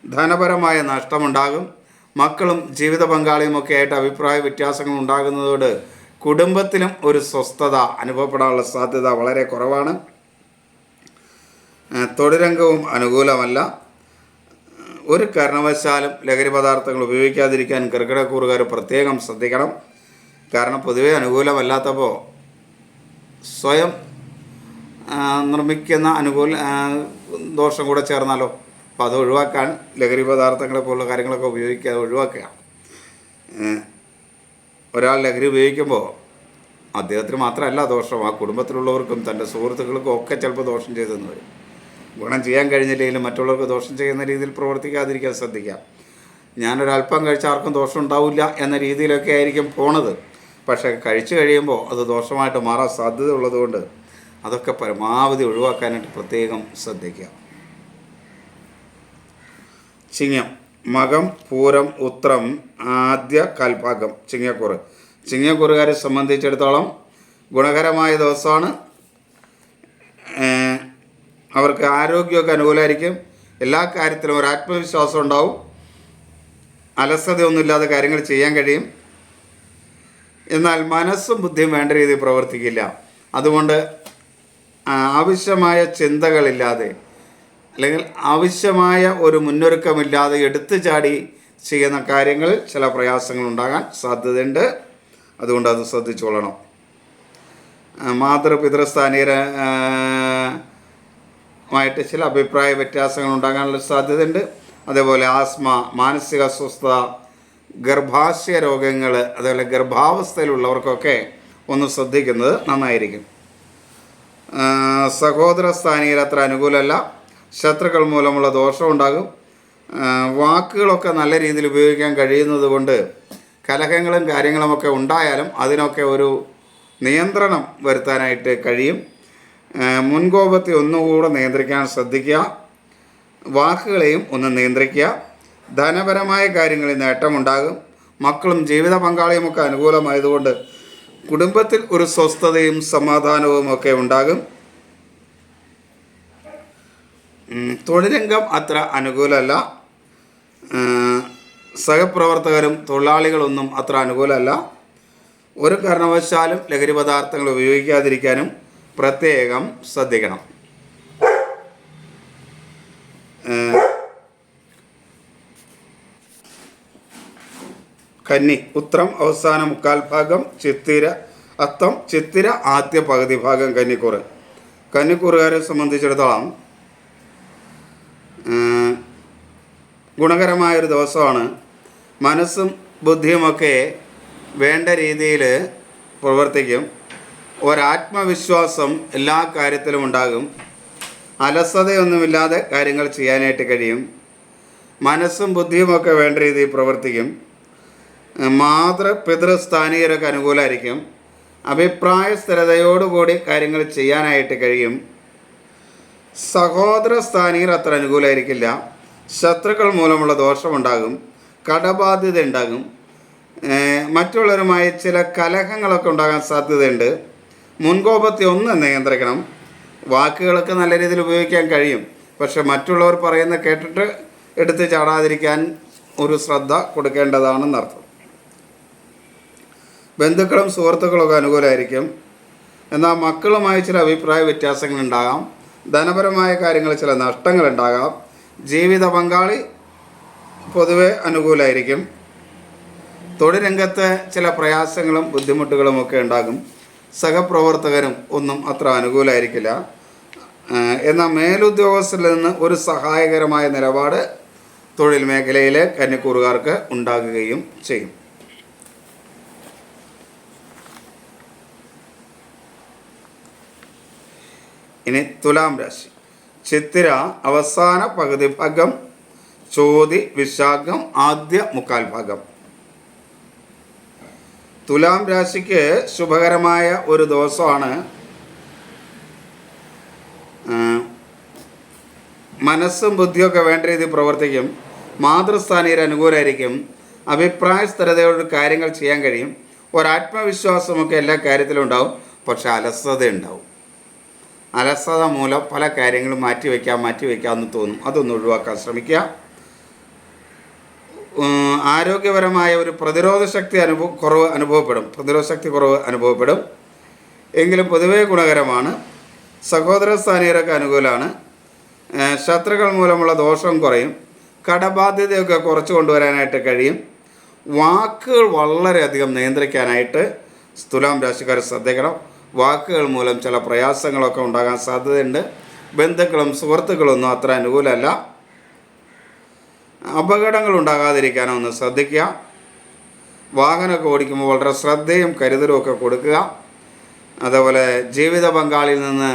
ധനപരമായ നഷ്ടമുണ്ടാകും. മക്കളും ജീവിത പങ്കാളിയുമൊക്കെ ആയിട്ട് അഭിപ്രായ വ്യത്യാസങ്ങൾ ഉണ്ടാകുന്നതോട് കുടുംബത്തിലും ഒരു സ്വസ്ഥത അനുഭവപ്പെടാനുള്ള സാധ്യത വളരെ കുറവാണ്. തൊഴിലംഗവും അനുകൂലമല്ല. ഒരു കാരണവശാലും ലഹരി പദാർത്ഥങ്ങൾ ഉപയോഗിക്കാതിരിക്കാൻ കർക്കിടക്കൂറുകാർ പ്രത്യേകം ശ്രദ്ധിക്കണം. കാരണം പൊതുവെ അനുകൂലമല്ലാത്തപ്പോൾ സ്വയം നിർമ്മിക്കുന്ന അനുകൂല ദോഷം കൂടെ ചേർന്നാലോ? അപ്പോൾ അത് ഒഴിവാക്കാൻ ലഹരി പദാർത്ഥങ്ങളെ പോലുള്ള കാര്യങ്ങളൊക്കെ ഉപയോഗിക്കാതെ ഒഴിവാക്കുക. ഒരാൾ ലഹരി ഉപയോഗിക്കുമ്പോൾ അദ്ദേഹത്തിന് മാത്രമല്ല ദോഷം. ആ കുടുംബത്തിലുള്ളവർക്കും തന്റെ സുഹൃത്തുക്കൾക്കും ഒക്കെ ചിലപ്പോൾ ദോഷം ചെയ്തെന്ന് വരും. ഗുണം ചെയ്യാൻ കഴിഞ്ഞില്ലെങ്കിലും മറ്റുള്ളവർക്ക് ദോഷം ചെയ്യുന്ന രീതിയിൽ പ്രവർത്തിക്കാതിരിക്കാൻ ശ്രദ്ധിക്കാം. ഞാനൊരല്പം കഴിച്ച ആർക്കും ദോഷം ഉണ്ടാവില്ല എന്ന രീതിയിലൊക്കെ ആയിരിക്കും പോണത്. പക്ഷേ കഴിച്ചു കഴിയുമ്പോൾ അത് ദോഷമായിട്ട് മാറാൻ സാധ്യത ഉള്ളതുകൊണ്ട് അതൊക്കെ പരമാവധി ഒഴിവാക്കാനായിട്ട് പ്രത്യേകം ശ്രദ്ധിക്കുക ചിങ്ങം മകം പൂരം ഉത്രം ആദ്യ കൽഭാഗം ചിങ്ങക്കുറ്. ചിങ്ങക്കുറുകാരെ സംബന്ധിച്ചിടത്തോളം ഗുണകരമായ ദിവസമാണ് അവർക്ക് ആരോഗ്യമൊക്കെ അനുകൂലമായിരിക്കും. എല്ലാ കാര്യത്തിലും ഒരു ആത്മവിശ്വാസം ഉണ്ടാവും. അലസതയൊന്നുമില്ലാതെ കാര്യങ്ങൾ ചെയ്യാൻ കഴിയും. എന്നാൽ മനസ്സും ബുദ്ധിയും വേണ്ട രീതിയിൽ പ്രവർത്തിക്കില്ല. അതുകൊണ്ട് ആവശ്യമായ ചിന്തകളില്ലാതെ അല്ലെങ്കിൽ ആവശ്യമായ ഒരു മുന്നൊരുക്കമില്ലാതെ എടുത്തു ചാടി ചെയ്യുന്ന കാര്യങ്ങളിൽ ചില പ്രയാസങ്ങൾ ഉണ്ടാകാൻ സാധ്യതയുണ്ട്. അതുകൊണ്ട് അത് ശ്രദ്ധിച്ചുകൊള്ളണം ആ, മായിട്ട് ചില അഭിപ്രായ വ്യത്യാസങ്ങൾ ഉണ്ടാകാനുള്ള സാധ്യതയുണ്ട്. അതേപോലെ ആസ്മ മാനസിക അസ്വസ്ഥത ഗർഭാശയ രോഗങ്ങൾ അതേപോലെ ഗർഭാവസ്ഥയിലുള്ളവർക്കൊക്കെ ഒന്ന് ശ്രദ്ധിക്കുന്നത് നന്നായിരിക്കും. സഹോദര സ്ഥാനീയർ അത്ര അനുകൂലമല്ല. ശത്രുക്കൾ മൂലമുള്ള ദോഷമുണ്ടാകും വാക്കുകളൊക്കെ നല്ല രീതിയിൽ ഉപയോഗിക്കാൻ കഴിയുന്നത് കൊണ്ട് കലഹങ്ങളും കാര്യങ്ങളുമൊക്കെ ഉണ്ടായാലും അതിനൊക്കെ ഒരു നിയന്ത്രണം വരുത്താനായിട്ട് കഴിയും. മുൻകോപത്തെ ഒന്നുകൂടെ നിയന്ത്രിക്കാൻ ശ്രദ്ധിക്കുക. വാക്കുകളെയും ഒന്ന് നിയന്ത്രിക്കുക. ധനപരമായ കാര്യങ്ങളിൽ നേട്ടമുണ്ടാകും. മക്കളും ജീവിത പങ്കാളിയുമൊക്കെ അനുകൂലമായതുകൊണ്ട് കുടുംബത്തിൽ ഒരു സ്വസ്ഥതയും സമാധാനവും ഒക്കെ ഉണ്ടാകും. തൊഴിലംഗം അത്ര അനുകൂലമല്ല. സഹപ്രവർത്തകരും തൊഴിലാളികളൊന്നും അത്ര അനുകൂലമല്ല. ഒരു കാരണവശാലും ലഹരി പദാർത്ഥങ്ങൾ ഉപയോഗിക്കാതിരിക്കാനും പ്രത്യേകം ശ്രദ്ധിക്കണം. കന്നി ഉത്രം അവസാന മുക്കാൽ ഭാഗം ചിത്തിര അത്തം ചിത്തിര ആദ്യ പകുതി ഭാഗം കന്നിക്കൂറ്. കന്നിക്കൂറുകാരെ സംബന്ധിച്ചിടത്തോളം ഗുണകരമായൊരു ദിവസമാണ്. മനസ്സും ബുദ്ധിയുമൊക്കെ വേണ്ട രീതിയിൽ പ്രവർത്തിക്കും. ഒരാത്മവിശ്വാസം എല്ലാ കാര്യത്തിലും ഉണ്ടാകും. അലസതയൊന്നുമില്ലാതെ കാര്യങ്ങൾ ചെയ്യാനായിട്ട് കഴിയും. മനസ്സും ബുദ്ധിയുമൊക്കെ വേണ്ട രീതിയിൽ പ്രവർത്തിക്കും. മാതൃ പിതൃസ്ഥാനീയരൊക്കെ അനുകൂലമായിരിക്കും അഭിപ്രായ സ്ഥിരതയോടുകൂടി കാര്യങ്ങൾ ചെയ്യാനായിട്ട് കഴിയും. സഹോദര സ്ഥാനീയർ അത്ര അനുകൂലമായിരിക്കില്ല ശത്രുക്കൾ മൂലമുള്ള ദോഷമുണ്ടാകും. കടബാധ്യത ഉണ്ടാകും മറ്റുള്ളവരുമായി ചില കലഹങ്ങളൊക്കെ ഉണ്ടാകാൻ സാധ്യതയുണ്ട്. മുൻകോപത്തെ ഒന്ന് നിയന്ത്രിക്കണം. വാക്കുകളൊക്കെ നല്ല രീതിയിൽ ഉപയോഗിക്കാൻ കഴിയും. പക്ഷെ മറ്റുള്ളവർ പറയുന്ന കേട്ടിട്ട് എടുത്ത് ചാടാതിരിക്കാൻ ഒരു ശ്രദ്ധ കൊടുക്കേണ്ടതാണെന്നർത്ഥം ബന്ധുക്കളും സുഹൃത്തുക്കളൊക്കെ അനുകൂലമായിരിക്കും. എന്നാൽ മക്കളുമായി ചില അഭിപ്രായ വ്യത്യാസങ്ങളുണ്ടാകാം ധനപരമായ കാര്യങ്ങൾ ചില നഷ്ടങ്ങളുണ്ടാകാം ജീവിത പങ്കാളി പൊതുവെ അനുകൂലമായിരിക്കും. തൊഴിൽ രംഗത്ത് ചില പ്രയാസങ്ങളും ബുദ്ധിമുട്ടുകളും ഒക്കെ ഉണ്ടാകും. സഹപ്രവർത്തകരും ഒന്നും അത്ര അനുകൂലമായിരിക്കില്ല എന്നാൽ മേലുദ്യോഗസ്ഥരിൽ നിന്ന് ഒരു സഹായകരമായ നിലപാട് തൊഴിൽ മേഖലയിലെ കന്നിക്കൂറുകാർക്ക് ഉണ്ടാകുകയും ചെയ്യും. ഇനി തുലാം രാശി. ചിത്തിര അവസാന പകുതി ഭാഗം ചോതി വിശാഖം ആദ്യ മുക്കാൽ ഭാഗം. തുലാം രാശിക്ക് ശുഭകരമായ ഒരു ദിവസമാണ് മനസ്സും ബുദ്ധിയൊക്കെ വേണ്ട രീതിയിൽ പ്രവർത്തിക്കും മാതൃസ്ഥാനീയർ അനുകൂലമായിരിക്കും അഭിപ്രായ സ്ഥിരതയോട് കാര്യങ്ങൾ ചെയ്യാൻ കഴിയും ഒരാത്മവിശ്വാസമൊക്കെ എല്ലാ കാര്യത്തിലും ഉണ്ടാവും പക്ഷെ അലസത ഉണ്ടാവും അലസത മൂലം പല കാര്യങ്ങളും മാറ്റിവെക്കാം മാറ്റിവെക്കാമെന്ന് തോന്നും. അതൊന്ന് ഒഴിവാക്കാൻ ശ്രമിക്കുക. ആരോഗ്യപരമായ ഒരു പ്രതിരോധ ശക്തി അനുഭവ കുറവ് അനുഭവപ്പെടും. പ്രതിരോധ ശക്തി കുറവ് അനുഭവപ്പെടും. എങ്കിലും പൊതുവേ ഗുണകരമാണ്. സഹോദര സ്ഥാനീയരൊക്കെ അനുകൂലമാണ്. ശത്രുക്കൾ മൂലമുള്ള ദോഷം കുറയും. കടബാധ്യതയൊക്കെ കുറച്ച് കൊണ്ടുവരാനായിട്ട് കഴിയും. വാക്കുകൾ വളരെയധികം നിയന്ത്രിക്കാനായിട്ട് തുലാം രാശിക്കാർ ശ്രദ്ധിക്കണം. വാക്കുകൾ മൂലം ചില പ്രയാസങ്ങളൊക്കെ ഉണ്ടാകാൻ സാധ്യതയുണ്ട്. ബന്ധുക്കളും സുഹൃത്തുക്കളൊന്നും അത്ര അനുകൂലമല്ല. അപകടങ്ങൾ ഉണ്ടാകാതിരിക്കാനോ ഒന്ന് ശ്രദ്ധിക്കുക. വാഹനമൊക്കെ ഓടിക്കുമ്പോൾ വളരെ ശ്രദ്ധയും കരുതലും ഒക്കെ കൊടുക്കുക. അതേപോലെ ജീവിത പങ്കാളിയിൽ നിന്ന്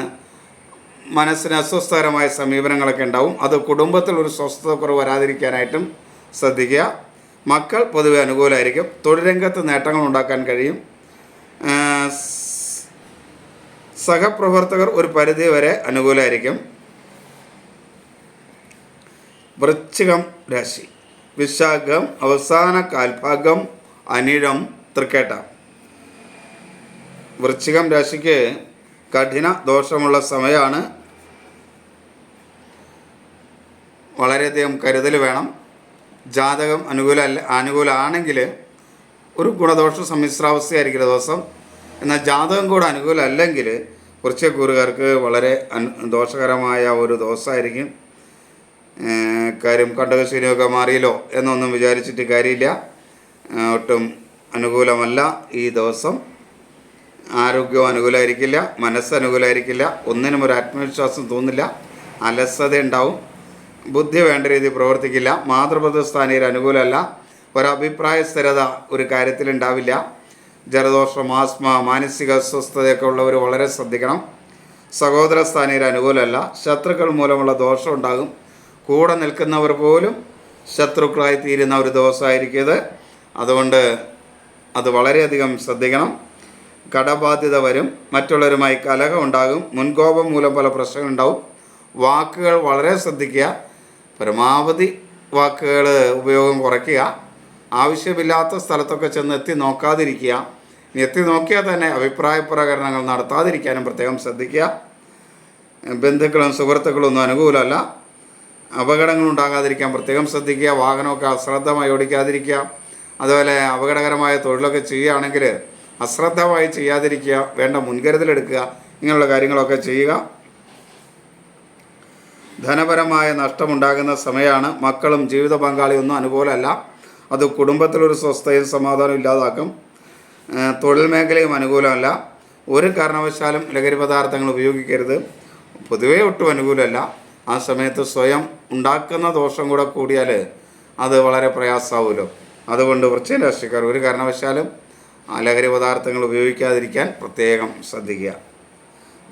മനസ്സിന് അസ്വസ്ഥകരമായ സമീപനങ്ങളൊക്കെ ഉണ്ടാവും. അത് കുടുംബത്തിൽ ഒരു സ്വസ്ഥതക്കുറവ് വരാതിരിക്കാനായിട്ടും ശ്രദ്ധിക്കുക. മക്കൾ പൊതുവെ അനുകൂലമായിരിക്കും. തൊഴിലരംഗത്ത് നേട്ടങ്ങൾ ഉണ്ടാക്കാൻ കഴിയും. സഹപ്രവർത്തകർ ഒരു പരിധി വരെ അനുകൂലമായിരിക്കും. വൃശ്ചികം രാശി. വിശാഖം അവസാന കാൽഭാഗം അനിഴം തൃക്കേട്ട. വൃശ്ചികം രാശിക്ക് കഠിന ദോഷമുള്ള സമയമാണ് വളരെയധികം കരുതൽ വേണം. ജാതകം അനുകൂല അനുകൂലമാണെങ്കിൽ ഒരു ഗുണദോഷ സമ്മിശ്രാവസ്ഥയായിരിക്കും ദിവസം. എന്നാൽ ജാതകം കൂടെ അനുകൂലമല്ലെങ്കിൽ കൂറുകാർക്ക് വളരെ ദോഷകരമായ ഒരു ദിവസമായിരിക്കും. കാര്യം കണ്ടകശീനമൊക്കെ മാറിയല്ലോ എന്നൊന്നും വിചാരിച്ചിട്ട് കാര്യമില്ല. ഒട്ടും അനുകൂലമല്ല ഈ ദിവസം. ആരോഗ്യവും അനുകൂലമായിരിക്കില്ല മനസ്സ് അനുകൂലമായിരിക്കില്ല ഒന്നിനും ഒരു ആത്മവിശ്വാസം തോന്നില്ല അലസത ഉണ്ടാവും ബുദ്ധി വേണ്ട രീതിയിൽ പ്രവർത്തിക്കില്ല മാതൃപ്രതിസ്ഥാനീയർ അനുകൂലമല്ല ഒരഭിപ്രായ സ്ഥിരത ഒരു കാര്യത്തിലുണ്ടാവില്ല. ജലദോഷം ആസ്മ മാനസിക അസ്വസ്ഥതയൊക്കെ ഉള്ളവർ വളരെ ശ്രദ്ധിക്കണം. സഹോദര സ്ഥാനീയർ അനുകൂലമല്ല ശത്രുക്കൾ മൂലമുള്ള ദോഷം ഉണ്ടാകും. കൂടെ നിൽക്കുന്നവർ പോലും ശത്രുക്കളായി തീരുന്ന ഒരു ദിവസമായിരിക്കും ഇത് അതുകൊണ്ട് അത് വളരെയധികം ശ്രദ്ധിക്കണം. കടബാധ്യത വരും. മറ്റുള്ളവരുമായി കലഹം ഉണ്ടാകും. മുൻകോപം മൂലം പല പ്രശ്നങ്ങളുണ്ടാവും. വാക്കുകൾ വളരെ ശ്രദ്ധിക്കുക. പരമാവധി വാക്കുകൾ ഉപയോഗം കുറയ്ക്കുക. ആവശ്യമില്ലാത്ത സ്ഥലത്തൊക്കെ ചെന്ന് എത്തി നോക്കാതിരിക്കുക. ഇനി എത്തി നോക്കിയാൽ തന്നെ അഭിപ്രായ പ്രകടനങ്ങൾ നടത്താതിരിക്കാനും പ്രത്യേകം ശ്രദ്ധിക്കുക. ബന്ധുക്കളും സുഹൃത്തുക്കളും ഒന്നും അനുകൂലമല്ല. അപകടങ്ങൾ ഉണ്ടാകാതിരിക്കാൻ പ്രത്യേകം ശ്രദ്ധിക്കുക. വാഹനമൊക്കെ അശ്രദ്ധമായി ഓടിക്കാതിരിക്കുക. അതുപോലെ അപകടകരമായ തൊഴിലൊക്കെ ചെയ്യുകയാണെങ്കിൽ അശ്രദ്ധമായി ചെയ്യാതിരിക്കുക വേണ്ട മുൻകരുതലെടുക്കുക ഇങ്ങനെയുള്ള കാര്യങ്ങളൊക്കെ ചെയ്യുക. ധനപരമായ നഷ്ടമുണ്ടാകുന്ന സമയമാണ് മക്കളും ജീവിത പങ്കാളിയൊന്നും അനുകൂലമല്ല. അത് കുടുംബത്തിലൊരു സ്വസ്ഥയും സമാധാനവും ഇല്ലാതാക്കും. തൊഴിൽ മേഖലയും അനുകൂലമല്ല. ഒരു കാരണവശാലും ലഹരി പദാർത്ഥങ്ങൾ ഉപയോഗിക്കരുത്. പൊതുവേ ഒട്ടും അനുകൂലമല്ല. ആ സമയത്ത് സ്വയം ഉണ്ടാക്കുന്ന ദോഷം കൂടെ കൂടിയാൽ അത് വളരെ പ്രയാസമാവുമല്ലോ അതുകൊണ്ട് വൃശ്ചിക രാശിക്കാർ ഒരു കാരണവശാലും ലഹരി പദാർത്ഥങ്ങൾ ഉപയോഗിക്കാതിരിക്കാൻ പ്രത്യേകം ശ്രദ്ധിക്കുക.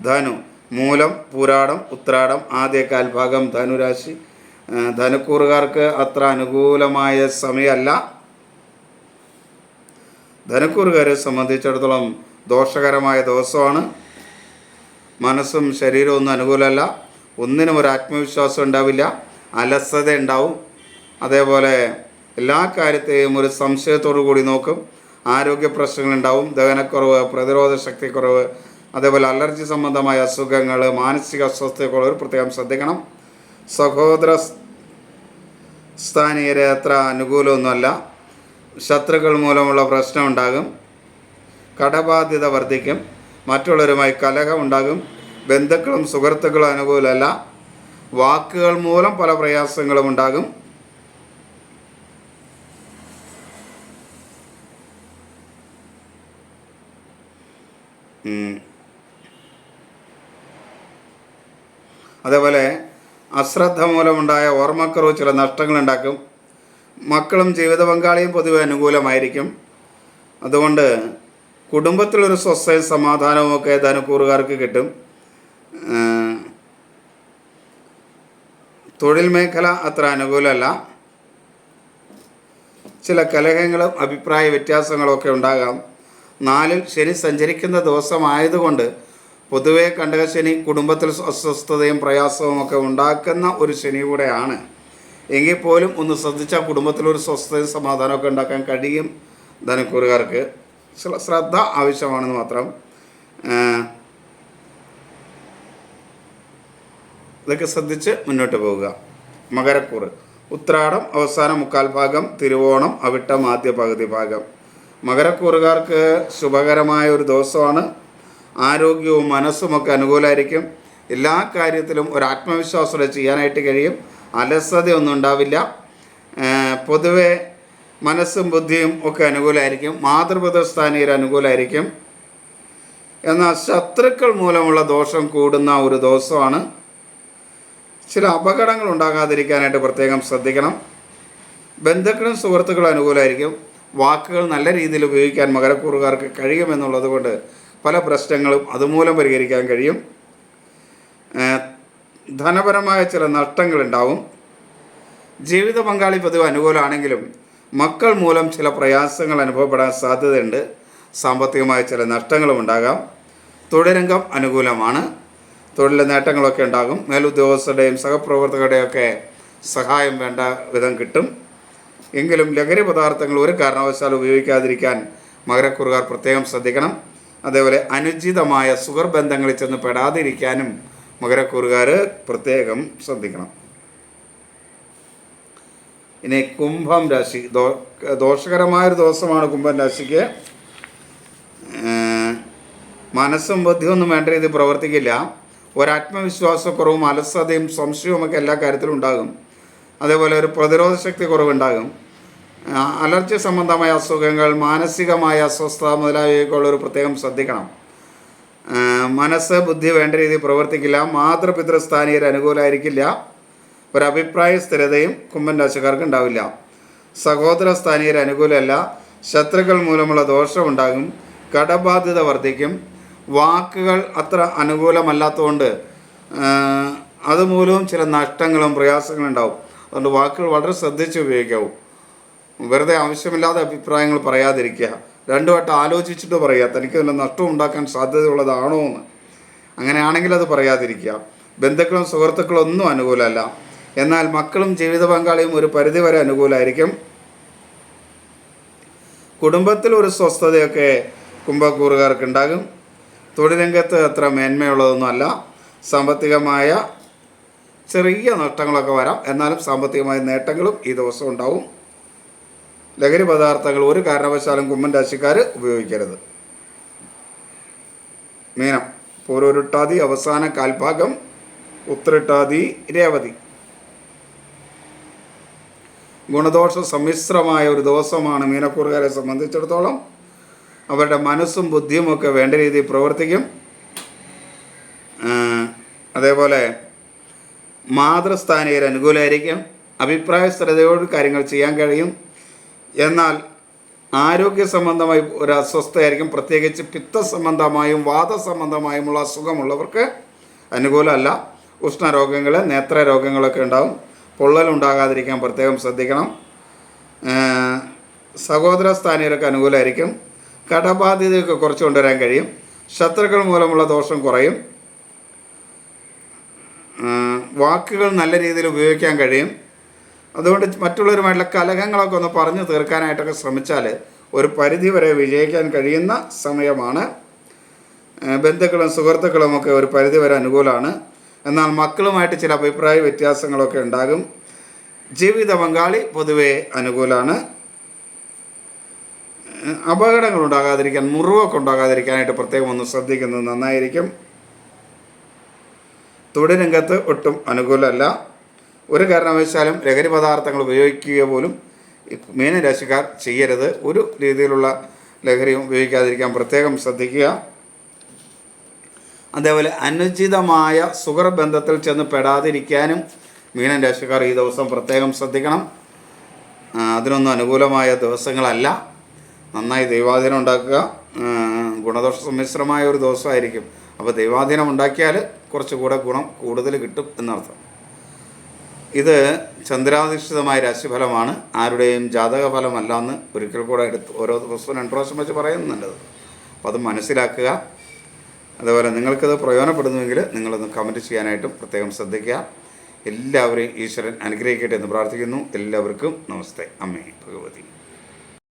ധനു മൂലം പൂരാടം ഉത്രാടം ആദ്യ കാൽഭാഗം ധനുരാശി ധനുക്കൂറുകാർക്ക് അത്ര അനുകൂലമായ സമയമല്ല. ധനുക്കൂറുകാരെ സംബന്ധിച്ചിടത്തോളം ദോഷകരമായ ദിവസമാണ്. മനസ്സും ശരീരവും ഒന്നും അനുകൂലമല്ല. ഒന്നിനും ഒരു ആത്മവിശ്വാസം ഉണ്ടാവില്ല അലസത ഉണ്ടാവും. അതേപോലെ എല്ലാ കാര്യത്തെയും ഒരു സംശയത്തോടു കൂടി നോക്കും. ആരോഗ്യ പ്രശ്നങ്ങളുണ്ടാവും ദഹനക്കുറവ് പ്രതിരോധ ശക്തിക്കുറവ് അതേപോലെ അലർജി സംബന്ധമായ അസുഖങ്ങൾ മാനസിക അസ്വസ്ഥതയുള്ളവർ പ്രത്യേകം ശ്രദ്ധിക്കണം. സഹോദര സ്ഥാനീയരെ അത്ര അനുകൂലമൊന്നുമല്ല. ശത്രുക്കൾ മൂലമുള്ള പ്രശ്നം ഉണ്ടാകും. കടബാധ്യത വർദ്ധിക്കും. മറ്റുള്ളവരുമായി കലഹം ഉണ്ടാകും. ബന്ധുക്കളും സുഹൃത്തുക്കളും അനുകൂലമല്ല. വാക്കുകൾ മൂലം പല പ്രയാസങ്ങളും ഉണ്ടാകും. അതേപോലെ അശ്രദ്ധ മൂലമുണ്ടായ ഓർമ്മക്കുറവ് ചില നഷ്ടങ്ങൾ ഉണ്ടാക്കും മക്കളും ജീവിത പങ്കാളിയും പൊതുവെ അനുകൂലമായിരിക്കും. അതുകൊണ്ട് കുടുംബത്തിലൊരു സ്വസ്ഥയും സമാധാനവും ഒക്കെ ധനക്കൂറുകാർക്ക് കിട്ടും. തൊഴിൽ മേഖല അത്ര അനുകൂലമല്ല. ചില കലഹങ്ങളും അഭിപ്രായ വ്യത്യാസങ്ങളും ഒക്കെ ഉണ്ടാകാം. നാലിൽ ശനി സഞ്ചരിക്കുന്ന ദിവസമായതുകൊണ്ട് പൊതുവെ കണ്ടകശനി കുടുംബത്തിൽ അസ്വസ്ഥതയും പ്രയാസവും ഒക്കെ ഉണ്ടാക്കുന്ന ഒരു ശനി കൂടെയാണ്. എങ്കിൽ പോലും ഒന്ന് ശ്രദ്ധിച്ചാൽ കുടുംബത്തിലൊരു സ്വസ്ഥതയും സമാധാനമൊക്കെ ഉണ്ടാക്കാൻ കഴിയും ധനക്കൂറുകാർക്ക്. ശ്രദ്ധ ആവശ്യമാണെന്ന് മാത്രം. ഇതൊക്കെ ശ്രദ്ധിച്ച് മുന്നോട്ട് പോവുക. മകരക്കൂറ്. ഉത്രാടം അവസാന മുക്കാൽ ഭാഗം തിരുവോണം അവിട്ടം ആദ്യ പകുതി ഭാഗം. മകരക്കൂറുകാർക്ക് ശുഭകരമായ ഒരു ദിവസമാണ്. ആരോഗ്യവും മനസ്സുമൊക്കെ അനുകൂലമായിരിക്കും എല്ലാ കാര്യത്തിലും ഒരു ആത്മവിശ്വാസത്തോടെ ചെയ്യാനായിട്ട് കഴിയും. അലസതയൊന്നും ഉണ്ടാവില്ല. പൊതുവെ മനസ്സും ബുദ്ധിയും ഒക്കെ അനുകൂലമായിരിക്കും മാതൃപിതസ്ഥാനീയർ അനുകൂലമായിരിക്കും എന്നാൽ ശത്രുക്കൾ മൂലമുള്ള ദോഷം കൂടുന്ന ഒരു ദിവസമാണ്. ചില അപകടങ്ങൾ ഉണ്ടാകാതിരിക്കാനായിട്ട് പ്രത്യേകം ശ്രദ്ധിക്കണം. ബന്ധുക്കളും സുഹൃത്തുക്കളും അനുകൂലമായിരിക്കും. വാക്കുകൾ നല്ല രീതിയിൽ ഉപയോഗിക്കാൻ മകരക്കൂറുകാർക്ക് കഴിയുമെന്നുള്ളത് കൊണ്ട് പല പ്രശ്നങ്ങളും അതുമൂലം പരിഹരിക്കാൻ കഴിയും. ധനപരമായ ചില നഷ്ടങ്ങളുണ്ടാവും. ജീവിത പങ്കാളി പതിവ് അനുകൂലമാണെങ്കിലും മക്കൾ മൂലം ചില പ്രയാസങ്ങൾ അനുഭവപ്പെടാൻ സാധ്യതയുണ്ട്. സാമ്പത്തികമായ ചില നഷ്ടങ്ങളും ഉണ്ടാകാം. തൊഴിലരംഗം അനുകൂലമാണ്. തൊഴിൽ നേട്ടങ്ങളൊക്കെ ഉണ്ടാകും. മേലുദ്യോഗസ്ഥരുടെയും സഹപ്രവർത്തകരുടെയും ഒക്കെ സഹായം വേണ്ട വിധം കിട്ടും. എങ്കിലും ലഹരി പദാർത്ഥങ്ങൾ ഒരു കാരണവശാലും ഉപയോഗിക്കാതിരിക്കാൻ മകരക്കുറുകാർ പ്രത്യേകം ശ്രദ്ധിക്കണം. അതേപോലെ അനുചിതമായ സുഖർ ബന്ധങ്ങളിൽ ചെന്ന് പെടാതിരിക്കാനും മകരക്കുറുകാർ പ്രത്യേകം ശ്രദ്ധിക്കണം. ഇനി കുംഭം രാശി. ദോ ദോഷകരമായൊരു ദിവസമാണ് കുംഭം രാശിക്ക്. മനസ്സും ബുദ്ധിയൊന്നും വേണ്ട രീതിയിൽ പ്രവർത്തിക്കില്ല. ഒരാത്മവിശ്വാസക്കുറവും അലസതയും സംശയവും ഒക്കെ എല്ലാ കാര്യത്തിലും ഉണ്ടാകും. അതേപോലെ ഒരു പ്രതിരോധ ശക്തി കുറവുണ്ടാകും. അലർജി സംബന്ധമായ അസുഖങ്ങൾ മാനസികമായ അസ്വസ്ഥത ഒരു പ്രത്യേകം ശ്രദ്ധിക്കണം. മനസ്സ് ബുദ്ധി വേണ്ട രീതിയിൽ പ്രവർത്തിക്കില്ല മാതൃപിതൃസ്ഥാനീയർ അനുകൂലമായിരിക്കില്ല ഒരഭിപ്രായ സ്ഥിരതയും കുമ്പൻ രാശിക്കാർക്ക് ഉണ്ടാവില്ല. സഹോദര സ്ഥാനീയർ അനുകൂലമല്ല ശത്രുക്കൾ മൂലമുള്ള ദോഷമുണ്ടാകും കടബാധ്യത വർദ്ധിക്കും വാക്കുകൾ അത്ര അനുകൂലമല്ലാത്തതുകൊണ്ട് അതുമൂലവും ചില നഷ്ടങ്ങളും പ്രയാസങ്ങളും ഉണ്ടാവും അതുകൊണ്ട് വാക്കുകൾ വളരെ ശ്രദ്ധിച്ച് ഉപയോഗിക്കാവും. വെറുതെ ആവശ്യമില്ലാത്ത അഭിപ്രായങ്ങൾ പറയാതിരിക്കുക. രണ്ടു വട്ടം ആലോചിച്ചിട്ട് പറയുക തനിക്ക് വല്ല നഷ്ടം ഉണ്ടാക്കാൻ സാധ്യതയുള്ളതാണോ എന്ന്. അങ്ങനെയാണെങ്കിൽ അത് പറയാതിരിക്കുക. ബന്ധുക്കളും സുഹൃത്തുക്കളും ഒന്നും അനുകൂലമല്ല. എന്നാൽ മക്കളും ജീവിത പങ്കാളിയും ഒരു പരിധിവരെ അനുകൂലമായിരിക്കും. കുടുംബത്തിൽ ഒരു സ്വസ്ഥതയൊക്കെ കുംഭക്കൂറുകാർക്ക് ഉണ്ടാകും തൊഴിൽ രംഗത്ത് അത്ര മേന്മയുള്ളതൊന്നുമല്ല. സാമ്പത്തികമായ ചെറിയ നഷ്ടങ്ങളൊക്കെ വരാം. എന്നാലും സാമ്പത്തികമായ നേട്ടങ്ങളും ഈ ദിവസം ഉണ്ടാവും. ലഹരി പദാർത്ഥങ്ങൾ ഒരു കാരണവശാലും കുമ്മൻ രാശിക്കാർ ഉപയോഗിക്കരുത്. മീനം. പൂർവരുട്ടാതി അവസാന കാൽഭാഗം ഉത്തരട്ടാതി രേവതി. ഗുണദോഷ സമ്മിശ്രമായ ഒരു ദിവസമാണ് മീനക്കൂറുകാരെ സംബന്ധിച്ചിടത്തോളം. അവരുടെ മനസ്സും ബുദ്ധിയുമൊക്കെ വേണ്ട രീതിയിൽ പ്രവർത്തിക്കും. അതേപോലെ മാതൃസ്ഥാനീയർ അനുകൂലമായിരിക്കും അഭിപ്രായ സ്ഥിരതയോട് കാര്യങ്ങൾ ചെയ്യാൻ കഴിയും. എന്നാൽ ആരോഗ്യ സംബന്ധമായി ഒരു അസ്വസ്ഥയായിരിക്കും. പ്രത്യേകിച്ച് പിത്ത സംബന്ധമായും വാദ സംബന്ധമായുമുള്ള അസുഖമുള്ളവർക്ക് അനുകൂലമല്ല. ഉഷ്ണരോഗങ്ങൾ നേത്ര രോഗങ്ങളൊക്കെ ഉണ്ടാവും. പൊള്ളലുണ്ടാകാതിരിക്കാൻ പ്രത്യേകം ശ്രദ്ധിക്കണം. സഹോദര സ്ഥാനീയർക്ക് അനുകൂലമായിരിക്കും. കടബാധ്യതയൊക്കെ കുറച്ച് കൊണ്ടുവരാൻ കഴിയും. ശത്രുക്കൾ മൂലമുള്ള ദോഷം കുറയും. വാക്കുകൾ നല്ല രീതിയിൽ ഉപയോഗിക്കാൻ കഴിയും. അതുകൊണ്ട് മറ്റുള്ളവരുമായിട്ടുള്ള കലഹങ്ങളൊക്കെ ഒന്ന് പറഞ്ഞു തീർക്കാനായിട്ടൊക്കെ ശ്രമിച്ചാൽ ഒരു പരിധി വരെ വിജയിക്കാൻ കഴിയുന്ന സമയമാണ്. ബന്ധുക്കളും സുഹൃത്തുക്കളും ഒക്കെ ഒരു പരിധി വരെ അനുകൂലമാണ്. എന്നാൽ മക്കളുമായിട്ട് ചില അഭിപ്രായ വ്യത്യാസങ്ങളൊക്കെ ഉണ്ടാകും. ജീവിത പങ്കാളി പൊതുവെ അനുകൂലമാണ്. അപകടങ്ങൾ ഉണ്ടാകാതിരിക്കാൻ മുറിവൊക്കെ ഉണ്ടാകാതിരിക്കാനായിട്ട് പ്രത്യേകം ഒന്ന് ശ്രദ്ധിക്കുന്നത് നന്നായിരിക്കും. തൊഴിൽ ഒട്ടും അനുകൂലമല്ല. ഒരു കാരണവശാലും ലഹരി പദാർത്ഥങ്ങൾ ഉപയോഗിക്കുക പോലും മീനരാശിക്കാർ ചെയ്യരുത്. ഒരു രീതിയിലുള്ള ലഹരിയും ഉപയോഗിക്കാതിരിക്കാൻ പ്രത്യേകം ശ്രദ്ധിക്കുക. അതേപോലെ അനുചിതമായ സുഹൃബന്ധത്തിൽ ചെന്ന് പെടാതിരിക്കാനും മീനൻ രാശിക്കാർ ഈ ദിവസം പ്രത്യേകം ശ്രദ്ധിക്കണം. അതിനൊന്നും അനുകൂലമായ ദിവസങ്ങളല്ല. നന്നായി ദൈവാധീനം ഉണ്ടാക്കുക ഗുണദോഷ സമ്മിശ്രമായ ഒരു ദോഷമായിരിക്കും അപ്പോൾ ദൈവാധീനം ഉണ്ടാക്കിയാൽ കുറച്ചുകൂടെ ഗുണം കൂടുതൽ കിട്ടും എന്നർത്ഥം. ഇത് ചന്ദ്രാധിഷ്ഠിതമായ രാശിഫലമാണ്. ആരുടെയും ജാതക ഫലമല്ല എന്ന് ഒരിക്കൽ കൂടെ എടുത്ത് ഓരോ ദിവസവും രണ്ട് പ്രാവശ്യം വെച്ച് പറയുന്നുണ്ട് അപ്പോൾ അത് മനസ്സിലാക്കുക. അതുപോലെ നിങ്ങൾക്കത് പ്രയോജനപ്പെടുന്നുവെങ്കിൽ നിങ്ങളൊന്ന് കമന്റ് ചെയ്യാനായിട്ടും പ്രത്യേകം ശ്രദ്ധിക്കുക. എല്ലാവരെയും ഈശ്വരൻ അനുഗ്രഹിക്കട്ടെ എന്ന് പ്രാർത്ഥിക്കുന്നു. എല്ലാവർക്കും നമസ്തേ. അമ്മേ ഭഗവതി.